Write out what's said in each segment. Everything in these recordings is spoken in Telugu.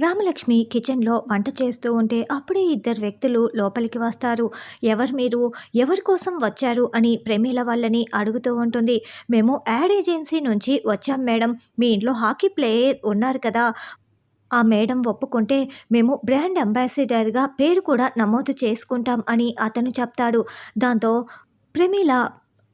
రామలక్ష్మి కిచెన్లో వంట చేస్తూ ఉంటే అప్పుడే ఇద్దరు వ్యక్తులు లోపలికి వస్తారు. ఎవరు మీరు? ఎవరి కోసం వచ్చారు? అని ప్రమీల వాళ్ళని అడుగుతూ ఉంటుంది. మేము యాడ్ ఏజెన్సీ నుంచి వచ్చాం మేడం. మీ ఇంట్లో హాకీ ప్లేయర్ ఉన్నారు కదా. ఆ మేడం ఒప్పుకుంటే మేము బ్రాండ్ అంబాసిడర్గా పేరు కూడా నమోదు చేసుకుంటాం అని అతను చెప్తాడు. దాంతో ప్రమీల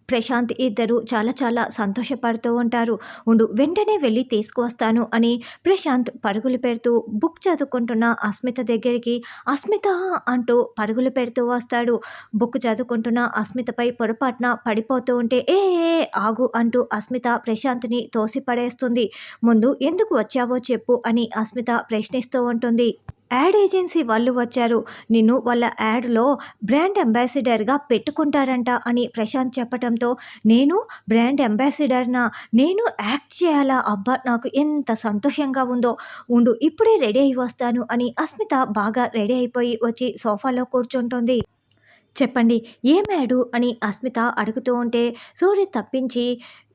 ప్రశాంత్ ఇద్దరు చాలా చాలా సంతోషపడుతూ ఉంటారు. ఉండు వెంటనే వెళ్ళి తీసుకువస్తాను అని ప్రశాంత్ పరుగులు పెడుతూ బుక్ చదువుకుంటున్న అస్మిత దగ్గరికి అస్మిత అంటూ పరుగులు పెడుతూ వస్తాడు. బుక్ చదువుకుంటున్న అస్మితపై పొరపాటున పడిపోతూ ఉంటే ఏ ఏ ఆగు అంటూ అస్మిత ప్రశాంత్ని తోసిపడేస్తుంది. ముందు ఎందుకు వచ్చావో చెప్పు అని అస్మిత ప్రశ్నిస్తూ ఉంటుంది. యాడ్ ఏజెన్సీ వాళ్ళు వచ్చారు. నిన్ను వాళ్ళ యాడ్లో బ్రాండ్ అంబాసిడర్గా పెట్టుకుంటారంట అని ప్రశాంత్ చెప్పడంతో నేను బ్రాండ్ అంబాసిడర్నా? నేను యాక్ట్ చేయాలా? అబ్బా నాకు ఎంత సంతోషంగా ఉందో. ఉండు ఇప్పుడే రెడీ అయి వస్తాను అని అస్మిత బాగా రెడీ అయిపోయి వచ్చి సోఫాలో కూర్చుంటుంది. చెప్పండి ఏం యాడు? అని అస్మిత అడుగుతూ ఉంటే సూర్య తప్పించి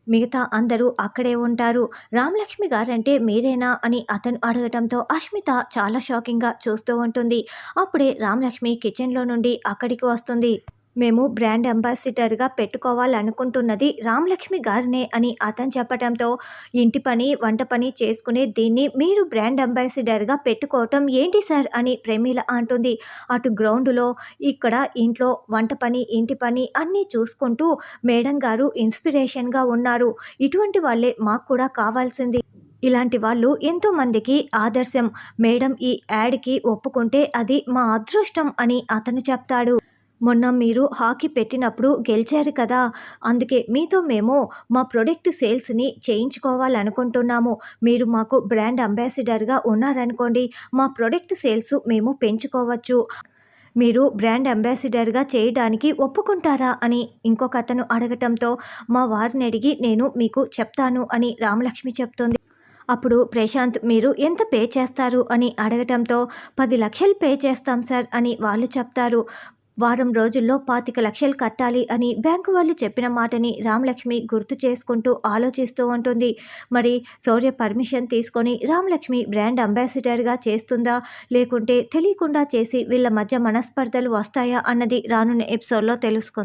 మిగతా అందరూ అక్కడే ఉంటారు. రామలక్ష్మి గారంటే మీరేనా అని అతను అడగటంతో అస్మిత చాలా షాకింగ్గా చూస్తూ ఉంటుంది. అప్పుడే రామలక్ష్మి కిచెన్లో నుండి అక్కడికి వస్తుంది. మేము బ్రాండ్ అంబాసిడర్గా పెట్టుకోవాలనుకుంటున్నది రామలక్ష్మి గారినే అని అతను చెప్పడంతో ఇంటి పని వంట పని చేసుకునే దీన్ని మీరు బ్రాండ్ అంబాసిడర్గా పెట్టుకోవటం ఏంటి సార్ అని ప్రేమిల అంటుంది. అటు గ్రౌండ్లో ఇక్కడ ఇంట్లో వంట పని ఇంటి పని అన్నీ చూసుకుంటూ మేడం గారు ఇన్స్పిరేషన్గా ఉన్నారు. ఇటువంటి వాళ్ళే మాకు కూడా కావాల్సింది. ఇలాంటి వాళ్ళు ఎంతోమందికి ఆదర్శం. మేడం ఈ యాడ్కి ఒప్పుకుంటే అది మా అదృష్టం అని అతను చెప్తాడు. మొన్న మీరు హాకీ పెట్టినప్పుడు గెలిచారు కదా. అందుకే మీతో మేము మా ప్రొడక్ట్ సేల్స్ని చేయించుకోవాలనుకుంటున్నాము. మీరు మాకు బ్రాండ్ అంబాసిడర్గా ఉన్నారనుకోండి మా ప్రొడక్ట్ సేల్స్ మేము పెంచుకోవచ్చు. మీరు బ్రాండ్ అంబాసిడర్గా చేయడానికి ఒప్పుకుంటారా అని ఇంకొక అతను అడగటంతో మా వారిని అడిగి నేను మీకు చెప్తాను అని రామలక్ష్మి చెప్తుంది. అప్పుడు ప్రశాంత్ మీరు ఎంత పే చేస్తారు అని అడగటంతో పది లక్షలు పే చేస్తాం సార్ అని వాళ్ళు చెప్తారు. వారం రోజుల్లో పాతిక లక్షలు కట్టాలి అని బ్యాంకు వాళ్ళు చెప్పిన మాటని రామలక్ష్మి గుర్తు చేసుకుంటూ ఆలోచిస్తూ ఉంటుంది. మరి శౌర్య పర్మిషన్ తీసుకొని రామలక్ష్మి బ్రాండ్ అంబాసిడర్గా చేస్తుందా లేకుంటే తెలియకుండా చేసి వీళ్ళ మధ్య మనస్పర్ధలు వస్తాయా అన్నది రానున్న ఎపిసోడ్లో తెలుసుకుంది.